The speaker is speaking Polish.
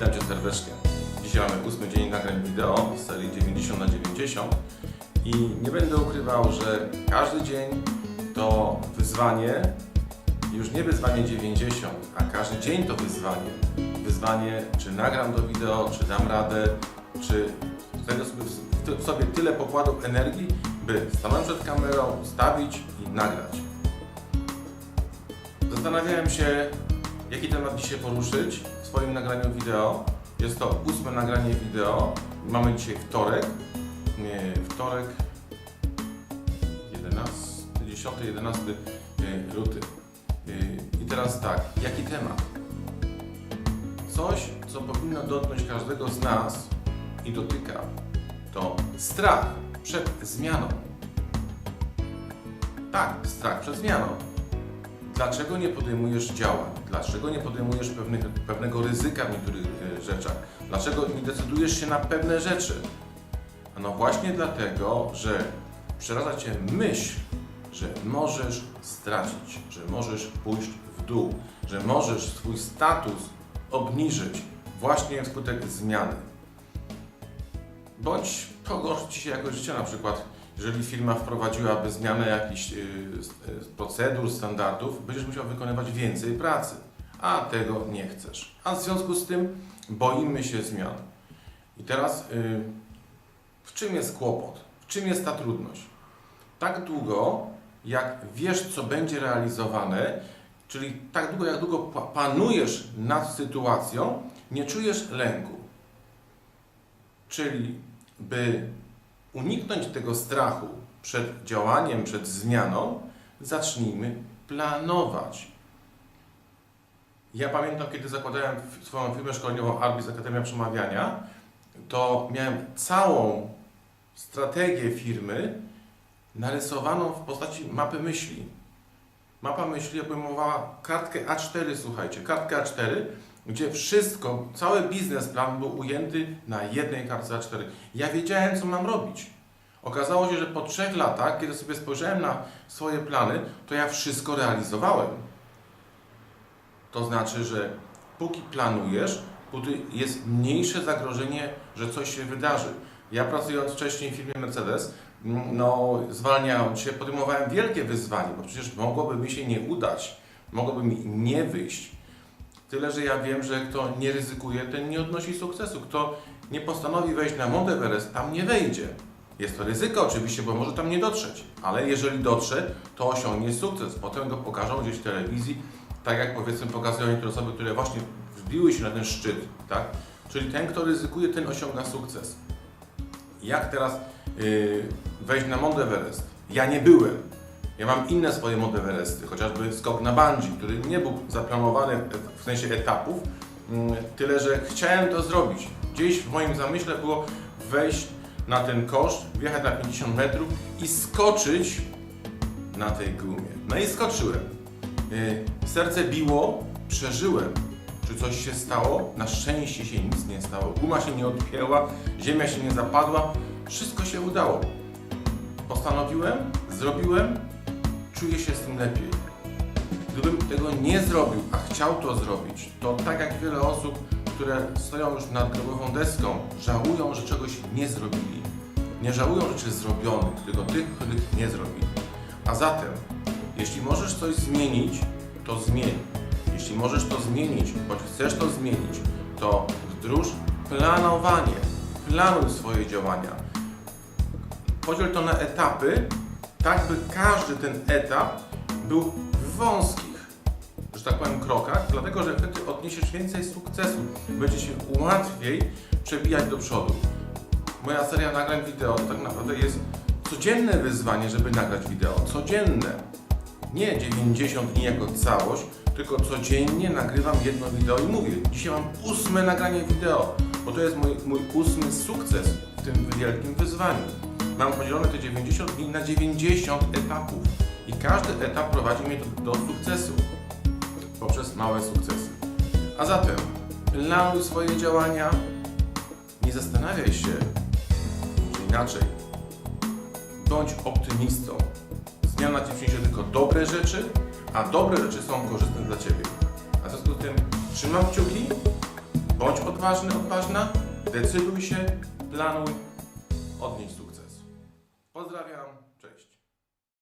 Witam Cię serdecznie. Dzisiaj mamy ósmy dzień nagrań wideo z serii 90 na 90 i nie będę ukrywał, że każdy dzień to wyzwanie, już nie wyzwanie 90, a każdy dzień to wyzwanie. Wyzwanie, czy nagram do wideo, czy dam radę, czy znajdę sobie, w sobie tyle pokładów energii, by stanąć przed kamerą, ustawić i nagrać. Zastanawiałem się, jaki temat dzisiaj poruszyć w swoim nagraniu wideo. Jest to ósme nagranie wideo. Mamy dzisiaj wtorek. Nie, wtorek 11, 10, 11 e, luty. E, I teraz tak, jaki temat? Coś, co powinno dotknąć każdego z nas i dotyka, to strach przed zmianą. Tak, strach przed zmianą. Dlaczego nie podejmujesz działań? Dlaczego nie podejmujesz pewnych, pewnego ryzyka w niektórych e, rzeczach? Dlaczego nie decydujesz się na pewne rzeczy? No właśnie dlatego, że przeraża Cię myśl, że możesz stracić, że możesz pójść w dół, że możesz swój status obniżyć właśnie wskutek zmiany. Bądź pogorszy Ci się jakość życia, na przykład jeżeli firma wprowadziłaby zmianę jakichś y, y, procedur, standardów, będziesz musiał wykonywać więcej pracy, a tego nie chcesz. A w związku z tym boimy się zmian. I teraz y, w czym jest kłopot? W czym jest ta trudność? Tak długo, jak wiesz, co będzie realizowane, czyli tak długo, jak długo pa- panujesz nad sytuacją, nie czujesz lęku. Czyli, by uniknąć tego strachu przed działaniem, przed zmianą, zacznijmy planować. Ja pamiętam, kiedy zakładałem swoją firmę szkoleniową Arbis Akademia Przemawiania, to miałem całą strategię firmy narysowaną w postaci mapy myśli. Mapa myśli obejmowała kartkę A4, słuchajcie, kartkę A4, gdzie wszystko, cały biznesplan był ujęty na jednej kartce A4. Ja wiedziałem, co mam robić. Okazało się, że po trzech latach, kiedy sobie spojrzałem na swoje plany, to ja wszystko realizowałem. To znaczy, że póki planujesz, póki jest mniejsze zagrożenie, że coś się wydarzy. Ja pracując wcześniej w firmie Mercedes, no, zwalniając się, podejmowałem wielkie wyzwanie, bo przecież mogłoby mi się nie udać, mogłoby mi nie wyjść. Tyle, że ja wiem, że kto nie ryzykuje, ten nie odnosi sukcesu. Kto nie postanowi wejść na Mount Everest, tam nie wejdzie. Jest to ryzyko oczywiście, bo może tam nie dotrzeć, ale jeżeli dotrze, to osiągnie sukces. Potem go pokażą gdzieś w telewizji, tak jak powiedzmy pokazują niektóre osoby, które właśnie wbiły się na ten szczyt, tak? Czyli ten, kto ryzykuje, ten osiąga sukces. Jak teraz yy, wejść na Mount Everest? Ja nie byłem. Ja mam inne swoje Mount Everesty, chociażby skok na bungee, który nie był zaplanowany w sensie etapów, mm, tyle że chciałem to zrobić. Gdzieś w moim zamyśle było wejść na ten kosz, wjechać na 50 metrów i skoczyć na tej gumie. No i skoczyłem. Yy, Serce biło, przeżyłem. Czy coś się stało? Na szczęście się nic nie stało. Guma się nie odpięła, ziemia się nie zapadła. Wszystko się udało. Postanowiłem, zrobiłem, czuję się z tym lepiej. Gdybym tego nie zrobił, a chciał to zrobić, to tak jak wiele osób, które stoją już nad grobową deską, żałują, że czegoś nie zrobili. Nie żałują rzeczy zrobionych, tylko tych, których nie zrobili. A zatem, jeśli możesz coś zmienić, to zmień. Jeśli możesz to zmienić, bądź chcesz to zmienić, to wdróż planowanie. Planuj swoje działania. Podziel to na etapy, tak by każdy ten etap był w wąskich, że tak powiem, krokach, dlatego że wtedy odniesiesz więcej sukcesu. Będzie się łatwiej przebijać do przodu. Moja seria nagrań wideo tak naprawdę jest codzienne wyzwanie, żeby nagrać wideo. Codzienne. Nie 90 dni jako całość, tylko codziennie nagrywam jedno wideo i mówię, dzisiaj mam ósme nagranie wideo, bo to jest mój, mój ósmy sukces w tym wielkim wyzwaniu. Mam podzielone te 90 dni na 90 etapów i każdy etap prowadzi mnie do, do sukcesu poprzez małe sukcesy. A zatem planuj swoje działania, nie zastanawiaj się, czy inaczej, bądź optymistą. Zmiana Ci przyniesie tylko dobre rzeczy, a dobre rzeczy są korzystne dla Ciebie. A w związku z tym trzymam kciuki Bądź odważny, odważna, decyduj się, planuj, odnieś sukces. Pozdrawiam.